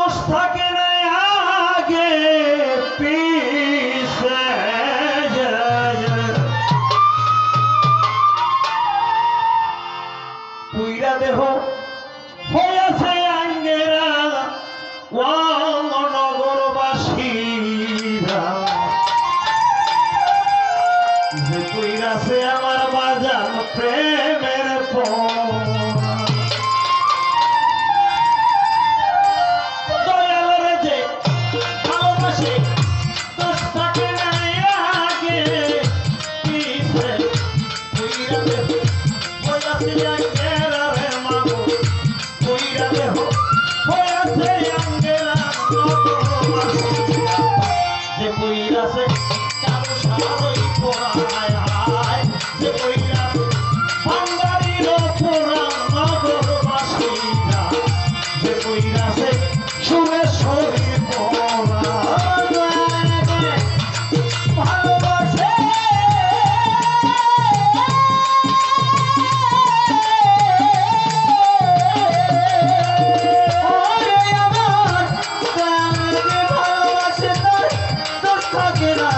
মানুষ থাকে না Babylon.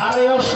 Adiós,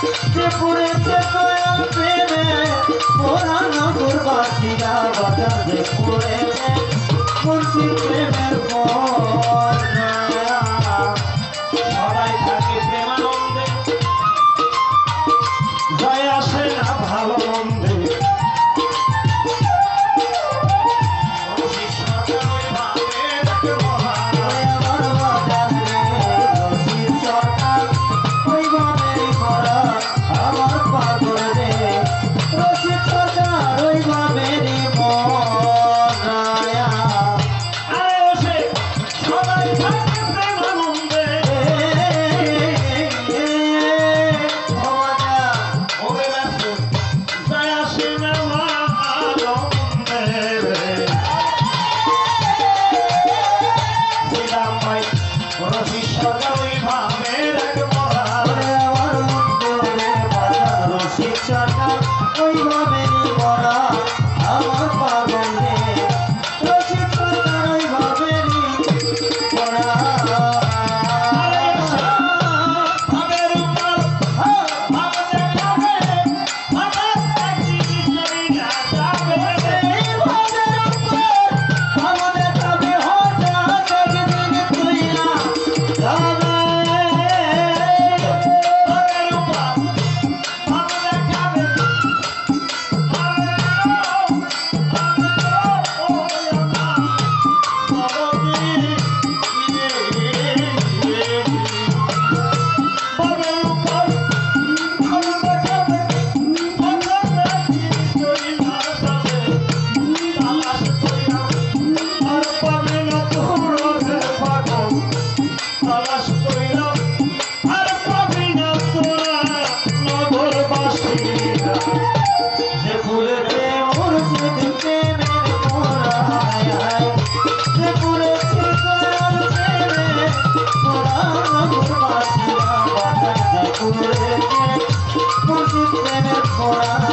ত্রিপুরেতে কয়াল প্রেমে পুরানো দুর্বাসীরা বাজার ত্রিপুরেতে মুন্সি প্রেমের পুরীর প্রেমের খোড়া